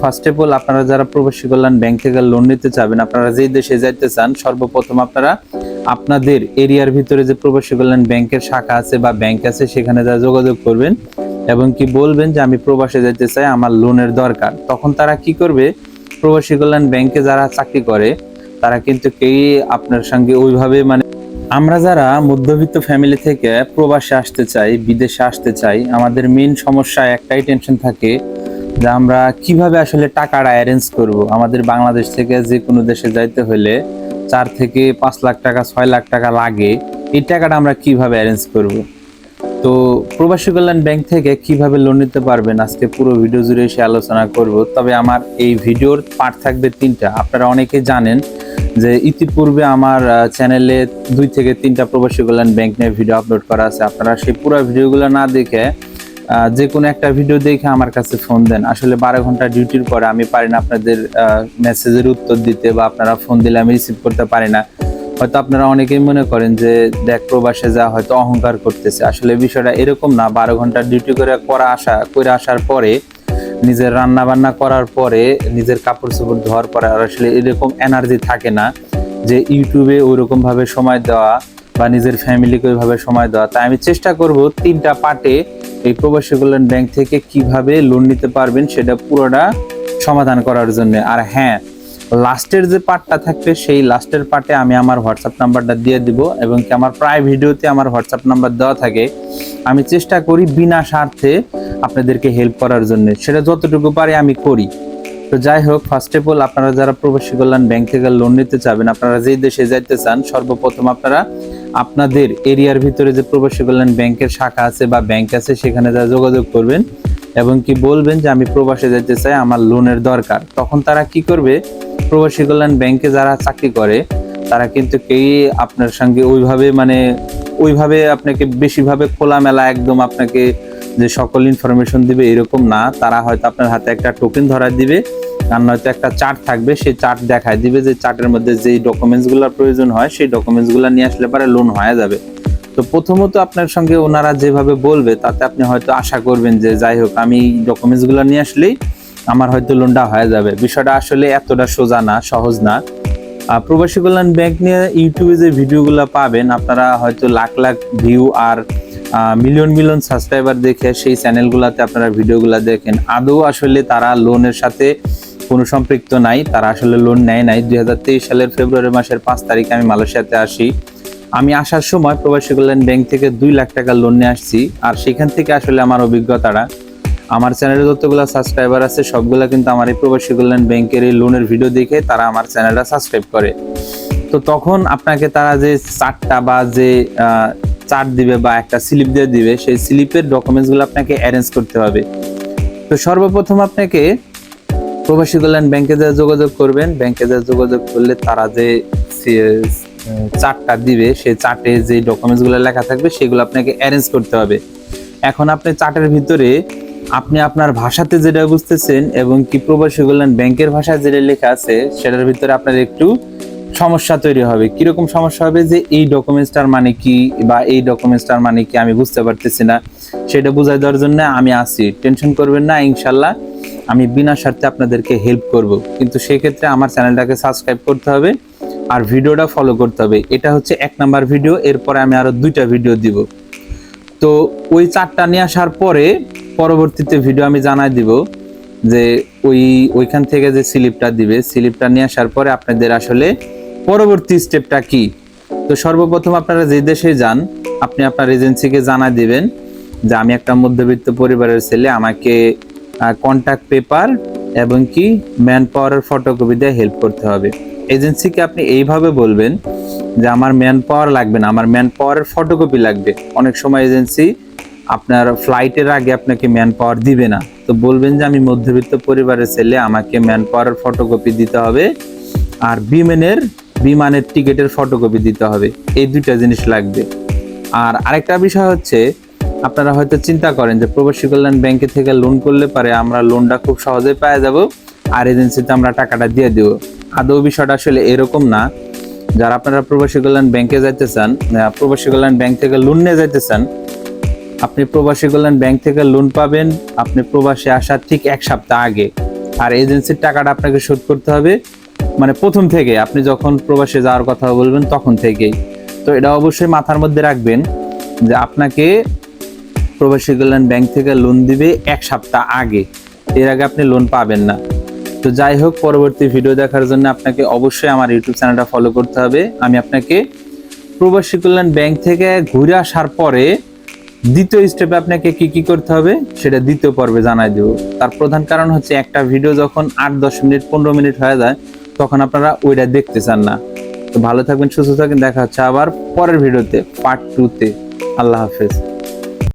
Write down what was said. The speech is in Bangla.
ফার্স্ট অফ অল আপনারা যারা প্রবাসী কল্যাণ ব্যাংক থেকে লোন নিতে চাবেন, আপনারা যেই দেশে যাইতে চান, সর্বপ্রথম আপনারা আপনাদের এরিয়ার ভিতরে যে প্রবাসী কল্যাণ ব্যাংকের শাখা আছে বা ব্যাংক আছে, সেখানে যা যোগাযোগ করবেন এবং কি বলবেন যে, আমি প্রবাসে যাইতে চাই, আমার লোনের দরকার। তখন তারা কি করবে? প্রবাসী কল্যাণ ব্যাংকে যারা চাকরি করে, তারা কিন্তু কেউই আপনার সঙ্গে ওইভাবে মানে আমরা যারা মধ্যবিত্ত ফ্যামিলি থেকে প্রবাসে আসতে চাই, বিদেশে আসতে চাই, আমাদের মেন সমস্যা একটাই টেনশন থাকে যে আমরা কীভাবে আসলে টাকাটা অ্যারেঞ্জ করব? আমাদের বাংলাদেশ থেকে যে কোনো দেশে যাইতে হলে চার থেকে পাঁচ লাখ টাকা, ছয় লাখ টাকা লাগে। এই টাকাটা আমরা কীভাবে অ্যারেঞ্জ করব? তো প্রবাসী কল্যাণ ব্যাংক থেকে কীভাবে লোন নিতে পারবেন? আজকে পুরো ভিডিও জুড়ে এসে আলোচনা করব। তবে আমার এই ভিডিওর পার্ট থাকবে তিনটা। আপনারা অনেকে জানেন যে ইতিপূর্বে আমার চ্যানেলে দুই থেকে তিনটা প্রবাসী কল্যাণ ব্যাংক নিয়ে ভিডিও আপলোড করা আছে। আপনারা সেই পুরো ভিডিওগুলো না দেখে যে কোনো একটা ভিডিও দেখে আমার কাছে ফোন দেন। আসলে বারো ঘণ্টা ডিউটির পরে আমি পারি না আপনাদের মেসেজের উত্তর দিতে বা আপনারা ফোন দিলে আমি রিসিভ করতে পারি না। হয়তো আপনারা অনেকেই মনে করেন যে, দেখ, প্রবাসে যা হয়তো অহংকার করতেছে। আসলে বিষয়টা এরকম না। বারো ঘণ্টা ডিউটি করে করা আসা, করে আসার পরে, নিজের রান্না বান্না করার পরে, নিজের কাপড় চোপড় ধোয়ার পরে আর আসলে এরকম এনার্জি থাকে না যে ইউটিউবে ওইরকমভাবে সময় দেওয়া বা নিজের ফ্যামিলিকে ওইভাবে সময় দেওয়া। তাই আমি চেষ্টা করব তিনটা পার্টে এই প্রবাসী কল্যাণ ব্যাংক থেকে কীভাবে লোন নিতে পারবেন সেটা পুরোটা সমাধান করার জন্য। আর হ্যাঁ লাস্টের যে পার্টটা থাকবে, সেই লাস্টের পার্টে আমি আমার হোয়াটসঅ্যাপ নাম্বারটা দিয়ে দিব এবং কি আমার প্রায় ভিডিওতে আমার হোয়াটসঅ্যাপ নাম্বার দেওয়া থাকে। আমি চেষ্টা করি বিনা স্বার্থে আপনাদেরকে হেল্প করার জন্য। সেটা যতটুকু পারি আমি করি। তো যাই হোক ফার্স্ট অফ অল আপনারা যারা প্রবাসী কল্যাণ ব্যাংক থেকে লোন নিতে চাবেন, আপনারা যেই দেশে যাইতে চান, সর্বপ্রথম আপনারা আপনাদের এরিয়ার ভিতরে যে প্রবাসী কল্যাণ ব্যাংকের শাখা আছে বা ব্যাংক আছে, সেখানে যা যোগাযোগ করবেন এবং কি বলবেন যে আমি প্রবাসে যেতে চাই, আমার লোনের দরকার। তখন তারা কি করবে? প্রবাসী কল্যাণ ব্যাংকে যারা চাকরি করে, তারা কিন্তু কেউই আপনার সঙ্গে ওইভাবে মানে ওইভাবে আপনাকে বেশিভাবে খোলামেলা একদম আপনাকে যে সকল ইনফরমেশন দিবে এরকম না। তারা হয়তো আপনার হাতে একটা টোকেন ধরা দিবে। আর নয়তো একটা চার্ট থাকবে, সেই চার্ট দেখায় দিবে যে চার্টের মধ্যে যেই ডকুমেন্টসগুলোর প্রয়োজন হয়, সেই ডকুমেন্টসগুলো নিয়ে আসলে পরে লোন হয়ে যাবে। তো প্রথমত আপনার সঙ্গে ওনারা যেভাবে বলবে, তাতে আপনি হয়তো আশা করবেন যে যাই হোক, আমি ডকুমেন্টসগুলো নিয়ে আসলেই আমার হয়তো লোনটা হয়ে যাবে। বিষয়টা আসলে এতটা সোজা না, সহজ না। প্রবাসী কল্যাণ ব্যাংক নিয়ে ইউটিউবে যে ভিডিওগুলো পাবেন, আপনারা হয়তো লাখ লাখ ভিউ আর মিলিয়ন মিলিয়ন সাবস্ক্রাইবার দেখে সেই চ্যানেলগুলোতে আপনারা ভিডিওগুলো দেখেন। আদৌ আসলে তারা লোনের সাথে কোনো সম্পৃক্ত নাই, তারা আসলে লোন নেয় নাই। দুই হাজার তেইশ সালের ফেব্রুয়ারি মাসের পাঁচ তারিখে আমি মালয়েশিয়াতে আসি। আমি আসার সময় প্রবাসী কল্যাণ ব্যাংক থেকে দুই লাখ টাকা লোন নিয়ে আসছি, আর সেখান থেকে আসলে আমার অভিজ্ঞতাটা। আমার চ্যানেলে যতগুলো সাবস্ক্রাইবার আছে, সবগুলো কিন্তু আমার এই প্রবাসী কল্যাণ ব্যাংকের এই লোনের ভিডিও দেখে তারা আমার চ্যানেলটা সাবস্ক্রাইব করে। তো তখন আপনাকে তারা যে চারটা বা যে চার্ট দিবে বা একটা স্লিপ দিয়ে দিবে, সেই স্লিপের ডকুমেন্টসগুলো আপনাকে অ্যারেঞ্জ করতে হবে। তো সর্বপ্রথম আপনাকে প্রবাসী কল্যাণ ব্যাংকে যা যোগাযোগ করবেন, ব্যাংকে যা যোগাযোগ করলে তারা যে চার্টটা দিবে, সেই চার্টে যে ডকুমেন্টসগুলো লেখা থাকবে, সেগুলো আপনাকে অ্যারেঞ্জ করতে হবে। এখন আপনি চার্টের ভিতরে আপনি আপনার ভাষাতে যেটা বুঝতেছেন এবং কি প্রবাসী কল্যাণ ব্যাংকের ভাষায় যেটা লেখা আছে, সেটার ভিতরে আপনার একটু সমস্যা তৈরি হবে। কীরকম সমস্যা হবে যে, এই ডকুমেন্টসটার মানে কি বা এই ডকুমেন্টসটার মানে কি আমি বুঝতে পারতেছি না, সেটা বুঝাই দেওয়ার জন্য আমি আসি টেনশন করবেন না, ইনশাল্লাহ। আমি বিনা স্বার্থে আপনাদেরকে হেল্প করব। কিন্তু সেক্ষেত্রে আমার চ্যানেলটাকে সাবস্ক্রাইব করতে হবে আর ভিডিওটা ফলো করতে হবে। এটা হচ্ছে এক নাম্বার ভিডিও এরপরে আমি আরও দুইটা ভিডিও দিব। তো ওই চারটা নিয়ে আসার পরে পরবর্তীতে ভিডিও আমি জানাই দিব যে ওই, ওইখান থেকে যে স্লিপটা দিবে স্লিপটা নিয়ে আসার পরে আপনাদের আসলে পরবর্তী স্টেপটা কি? তো সর্বপ্রথম আপনারা যে দেশে যান, আপনি আপনার এজেন্সিকে জানা দিবেন যে আমি একটা মধ্যবিত্ত পরিবারের ছেলে, আমাকে কন্ট্যাক্ট পেপার এবং কি ম্যান পাওয়ারের ফটোকপি দিয়ে হেল্প করতে হবে। এজেন্সিকে আপনি এইভাবে বলবেন যে আমার ম্যান পাওয়ার লাগবে না, আমার ম্যান পাওয়ারের ফটোকপি লাগবে। অনেক সময় এজেন্সি আপনার ফ্লাইটের আগে আপনাকে ম্যান পাওয়ার দিবে না। তো বলবেন যে আমি মধ্যবিত্ত পরিবারের ছেলে, আমাকে ম্যান পাওয়ারের ফটোকপি দিতে হবে আর বিমানের বিমানের টিকিটের ফটোকপি দিতে হবে। এই দুইটা জিনিস লাগবে। আর আরেকটা বিষয় হচ্ছে আপনারা হয়তো চিন্তা করেন যে প্রবাসী কল্যাণ ব্যাংকে থেকে লোন করলে পারে আমরা লোনটা খুব সহজে পেয়ে যাব আর এজেন্সিতে আমরা টাকাটা দিয়ে দেবো। আদৌ বিষয়টা আসলে এরকম না। যারা আপনারা প্রবাসী কল্যাণ ব্যাংকে যাইতে চান প্রবাসী কল্যাণ ব্যাংক থেকে লোন নিয়ে যাইতে চান, আপনি প্রবাসী কল্যাণ ব্যাংক থেকে লোন পাবেন আপনি প্রবাসে আসার ঠিক এক সপ্তাহ আগে। আর এজেন্সির টাকাটা আপনাকে শোধ করতে হবে। মানে প্রথম থেকে আপনি যখন প্রবাসে যাওয়ার কথা বলবেন তখন থেকেই। তো এটা অবশ্যই মাথার মধ্যে রাখবেন যে আপনাকে প্রবাসী কল্যাণ ব্যাংক থেকে লোন দিবে এক সপ্তাহ আগে। এর আগে আপনি লোন পাবেন না। তো যাই হোক, পরবর্তী ভিডিও দেখার জন্য আপনাকে অবশ্যই আমার ইউটিউব চ্যানেলটা ফলো করতে হবে। আমি আপনাকে প্রবাসী কল্যাণ ব্যাংক থেকে ঘুরে আসার পরে দ্বিতীয় স্টেপে আপনাকে কি কি করতে হবে সেটা দ্বিতীয় পর্বে জানাই দেবো। তার প্রধান কারণ হচ্ছে একটা ভিডিও যখন আট, দশ মিনিট, পনেরো মিনিট হয়ে যায়, তখন আপনারা ওইটা দেখতে চান না। তো ভালো থাকবেন, সুস্থ থাকবেন, দেখা হচ্ছে আবার পরের ভিডিওতে পার্ট টুতে আল্লাহ হাফেজ।